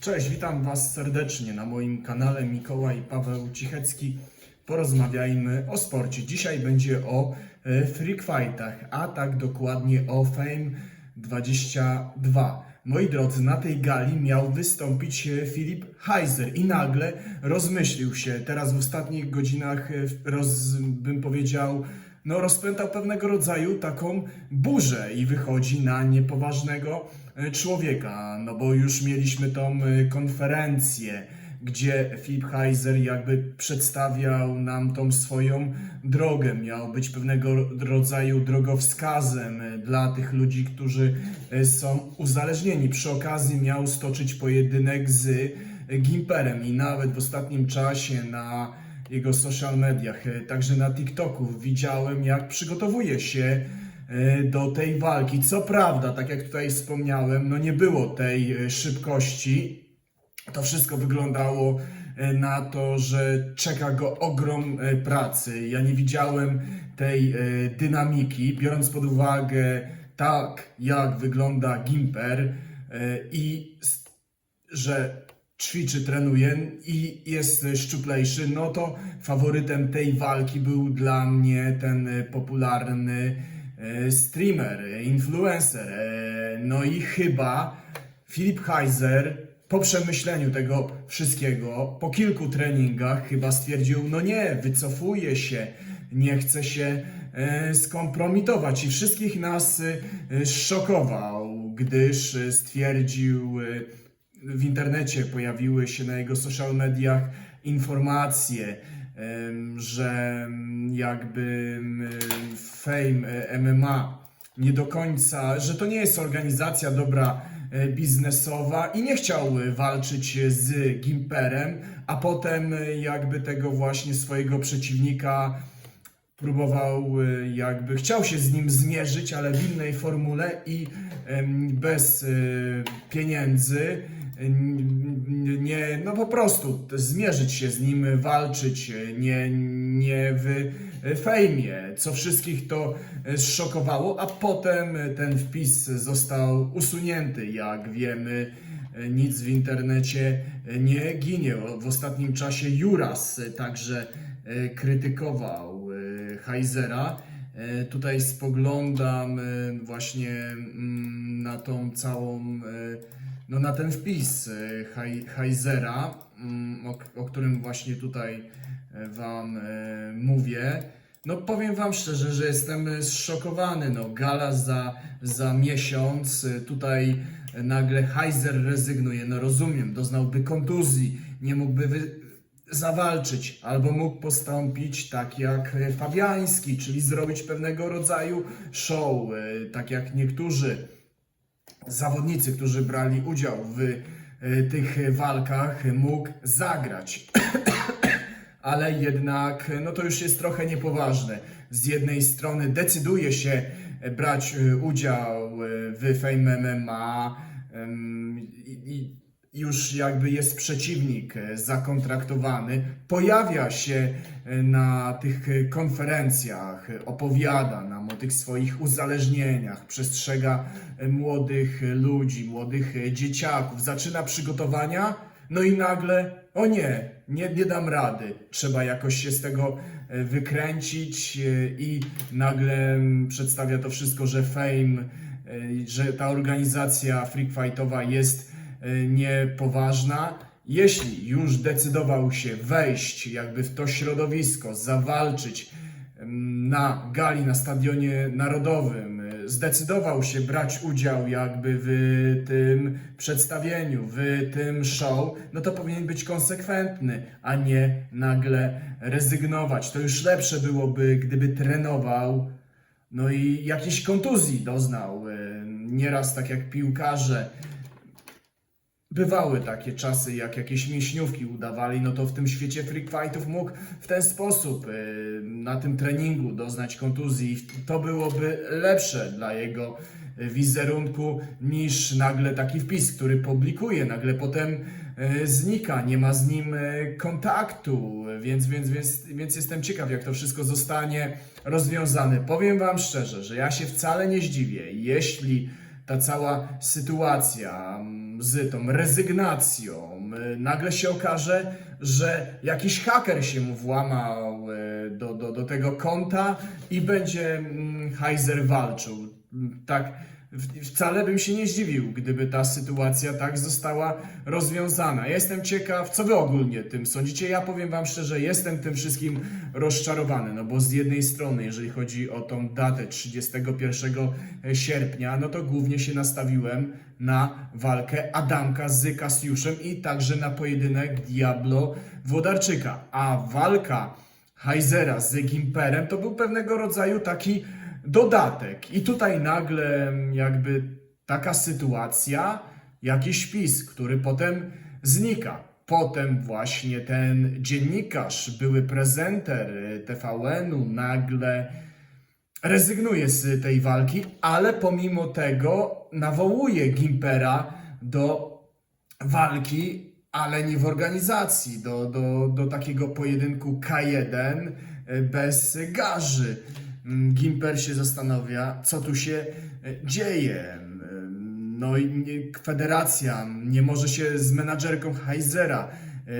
Cześć, witam Was serdecznie na moim kanale Mikołaj Paweł Cichecki. Porozmawiajmy o sporcie. Dzisiaj będzie o e, freak fightach, a tak dokładnie o Fame 22. Moi drodzy, na tej gali miał wystąpić e, Filip Heiser i nagle rozmyślił się. Teraz w ostatnich godzinach, e, roz, bym powiedział, no, rozpętał pewnego rodzaju taką burzę i wychodzi na niepoważnego człowieka. No bo już mieliśmy tą e, konferencję, gdzie Filip Heiser jakby przedstawiał nam tą swoją drogę. Miał być pewnego rodzaju drogowskazem e, dla tych ludzi, którzy e, są uzależnieni. Przy okazji miał stoczyć pojedynek z e, Gimperem i nawet w ostatnim czasie na jego social mediach, e, także na TikToku widziałem, jak przygotowuje się e, do tej walki. Co prawda, tak jak tutaj wspomniałem, no nie było tej e, szybkości. To wszystko wyglądało e, na to, że czeka go ogrom e, pracy. Ja nie widziałem tej e, dynamiki, biorąc pod uwagę tak, jak wygląda Gimper e, i że ćwiczy, trenuje i jest szczuplejszy, no to faworytem tej walki był dla mnie ten e, popularny e, streamer, e, influencer. e, No i chyba Filip Heiser po przemyśleniu tego wszystkiego, po kilku treningach chyba stwierdził, no nie, wycofuje się, nie chce się e, skompromitować i wszystkich nas e, szokował, gdyż e, stwierdził, e, w internecie pojawiły się na jego social mediach informacje, że jakby Fame MMA nie do końca, że to nie jest organizacja dobra e, biznesowa i nie chciał e, walczyć z Gimperem, a potem e, jakby tego właśnie swojego przeciwnika próbował jakby, chciał się z nim zmierzyć, ale w innej formule i bez pieniędzy nie, no po prostu zmierzyć się z nim, walczyć, nie, nie w fejmie, co wszystkich to zszokowało, a potem ten wpis został usunięty, jak wiemy, nic w internecie nie ginie. W ostatnim czasie Juras także e, krytykował e, Heizera. E, Tutaj spoglądam właśnie mm, na tą całą no na ten wpis e, Hei- Heizera, mm, o, o którym właśnie tutaj e, Wam e, mówię. No powiem Wam szczerze, że jestem zszokowany. No, gala za, za miesiąc, tutaj nagle Heiser rezygnuje. No rozumiem, doznałby kontuzji, nie mógłby wy, zawalczyć, albo mógł postąpić tak jak Fabiański, czyli zrobić pewnego rodzaju show, tak jak niektórzy zawodnicy, którzy brali udział w e, tych walkach, mógł zagrać. Ale jednak, no to już jest trochę niepoważne. Z jednej strony decyduje się brać e, udział e, w Fame MMA i, i już jakby jest przeciwnik e, zakontraktowany, pojawia się e, na tych konferencjach, opowiada nam o tych swoich uzależnieniach, przestrzega e, młodych ludzi, młodych dzieciaków, zaczyna przygotowania, no i nagle, o nie, nie, nie dam rady, trzeba jakoś się z tego wykręcić i nagle mm, przedstawia to wszystko, że Fame, że ta organizacja freak fightowa jest niepoważna. Jeśli już decydował się wejść jakby w to środowisko, zawalczyć em, na gali na stadionie narodowym, e, zdecydował się brać udział jakby w tym przedstawieniu, w tym show, no to powinien być konsekwentny, a nie nagle rezygnować. To już lepsze byłoby, gdyby trenował, no i jakiejś kontuzji doznał. e, Nieraz tak jak piłkarze bywały takie czasy, jak jakieś mięśniówki udawali, no to w tym świecie freak fightów mógł w ten sposób y, na tym treningu doznać kontuzji. To byłoby lepsze dla jego wizerunku niż nagle taki wpis, który publikuje, nagle potem y, znika, nie ma z nim y, kontaktu, więc, więc, więc, więc jestem ciekaw, jak to wszystko zostanie rozwiązane. Powiem Wam szczerze, że ja się wcale nie zdziwię, jeśli ta cała sytuacja z tą rezygnacją, y, nagle się okaże, że jakiś haker się mu włamał y, do, do, do tego konta i będzie mm, Heiser walczył. Tak, wcale bym się nie zdziwił, gdyby ta sytuacja tak została rozwiązana. Jestem ciekaw, co wy ogólnie tym sądzicie. Ja powiem wam szczerze, jestem tym wszystkim rozczarowany, no bo z jednej strony, jeżeli chodzi o tą datę 31 sierpnia, no to głównie się nastawiłem na walkę Adamka z Kasiuszem i także na pojedynek Diablo Włodarczyka. A walka Heizera z Gimperem to był pewnego rodzaju taki dodatek. I tutaj nagle mm, jakby taka sytuacja, jakiś wpis, który potem znika. Potem właśnie ten dziennikarz, były prezenter y, TVN-u nagle rezygnuje z tej walki, ale pomimo tego nawołuje Gimpera do walki, ale nie w organizacji, do, do, do takiego pojedynku K1 y, bez garzy. Mm, Gimper się zastanawia, co tu się y, dzieje. Ym, No i federacja nie może się z menadżerką Heizera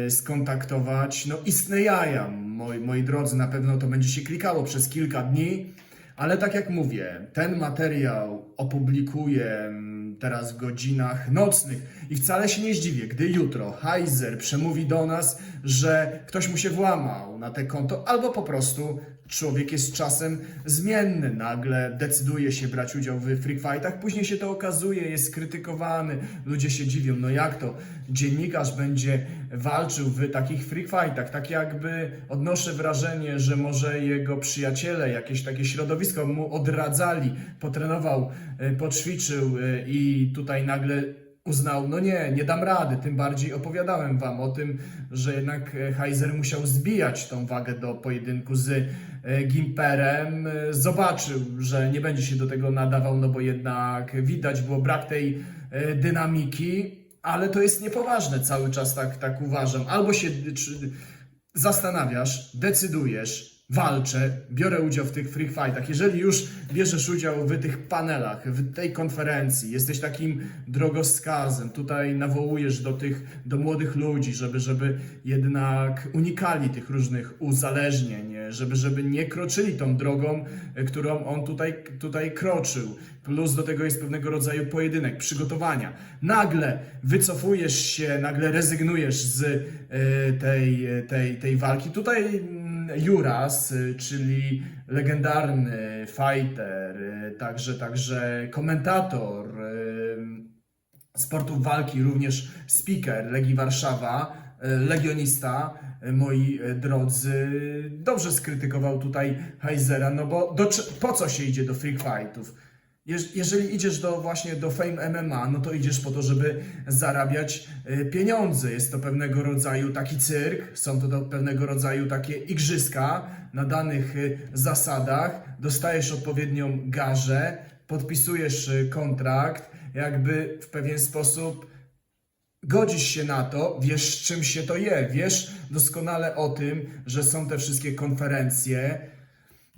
y, skontaktować. No istne jaja, moi, moi drodzy, na pewno to będzie się klikało przez kilka dni. Ale tak jak mówię, ten materiał opublikuję mm, teraz w godzinach nocnych i wcale się nie zdziwię, gdy jutro Heiser przemówi do nas, że ktoś mu się włamał na te konto, albo po prostu człowiek jest czasem zmienny, nagle decyduje się brać udział w free fightach, później się to okazuje, jest krytykowany, ludzie się dziwią, no jak to? Dziennikarz będzie walczył w takich free fightach, tak jakby odnoszę wrażenie, że może jego przyjaciele, jakieś takie środowisko mu odradzali, potrenował, y, poćwiczył y, i tutaj nagle uznał, no nie, nie dam rady, tym bardziej opowiadałem wam o tym, że jednak e, Heiser musiał zbijać tą wagę do pojedynku z e, Gimperem, E, zobaczył, że nie będzie się do tego nadawał, no bo jednak widać było brak tej dynamiki, ale to jest niepoważne cały czas, tak, tak uważam. Albo się zastanawiasz, decydujesz, walczę, biorę udział w tych free fightach. Jeżeli już bierzesz udział w tych panelach, w tej konferencji, jesteś takim drogowskazem, tutaj nawołujesz do tych, do młodych ludzi, żeby, żeby jednak unikali tych różnych uzależnień, żeby, żeby nie kroczyli tą drogą, e, którą on tutaj, tutaj kroczył. Plus do tego jest pewnego rodzaju pojedynek, przygotowania. Nagle wycofujesz się, nagle rezygnujesz z e, tej, tej, tej walki. Tutaj Juras, y, czyli legendarny fighter, y, także, także komentator y, sportów walki, również speaker Legii Warszawa, legionista, moi drodzy, dobrze skrytykował tutaj Heizera, no bo do, po co się idzie do freak fightów? Jeż- Jeżeli idziesz do właśnie do Fame MMA, no to idziesz po to, żeby zarabiać y, pieniądze. Jest to pewnego rodzaju taki cyrk, są to pewnego rodzaju takie igrzyska na danych y, zasadach. Dostajesz odpowiednią garzę, podpisujesz y, kontrakt, jakby w pewien sposób godzisz się na to, wiesz czym się to je, wiesz doskonale o tym, że są te wszystkie konferencje,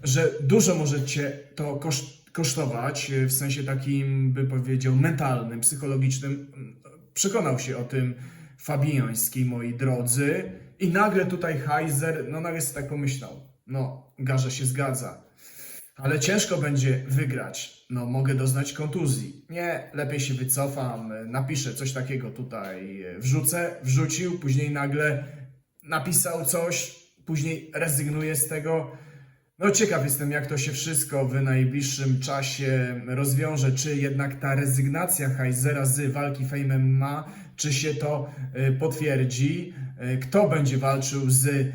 że dużo może cię to koszt, kosztować, y, w sensie takim, by powiedział, mentalnym, psychologicznym. Przekonał się o tym Fabiański, moi drodzy, i nagle tutaj Heiser, no nagle sobie tak pomyślał, no, Garza się zgadza, ale ciężko będzie wygrać. No, mogę doznać kontuzji. Nie, lepiej się wycofam, y, napiszę coś takiego tutaj, y, wrzucę, wrzucił, później nagle napisał coś, później rezygnuje z tego. No ciekaw jestem, jak to się wszystko w najbliższym czasie rozwiąże. Czy jednak ta rezygnacja Heizera z walki Fame MMA, czy się to y, potwierdzi? Y, Kto będzie walczył z y,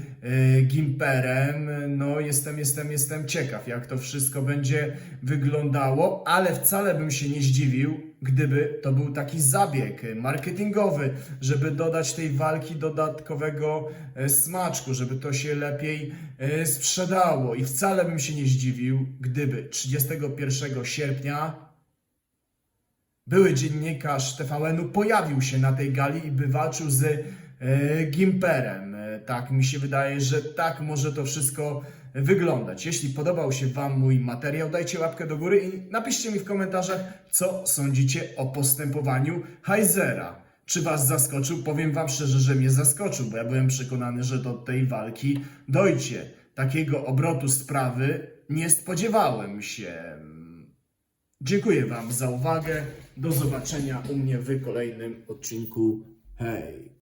Gimperem? No jestem, jestem, jestem ciekaw, jak to wszystko będzie wyglądało, ale wcale bym się nie zdziwił, gdyby to był taki zabieg marketingowy, żeby dodać tej walki dodatkowego smaczku, żeby to się lepiej sprzedało. I wcale bym się nie zdziwił, gdyby 31 sierpnia były dziennikarz TVN-u pojawił się na tej gali i by walczył z e, Gimperem. E, tak mi się wydaje, że tak może to wszystko wyglądać. Jeśli podobał się Wam mój materiał, dajcie łapkę do góry i napiszcie mi w komentarzach, co sądzicie o postępowaniu Heizera. Czy Was zaskoczył? Powiem Wam szczerze, że mnie zaskoczył, bo ja byłem przekonany, że do tej walki dojdzie. Takiego obrotu sprawy nie spodziewałem się. Dziękuję Wam za uwagę. Do zobaczenia u mnie w kolejnym odcinku. Hej!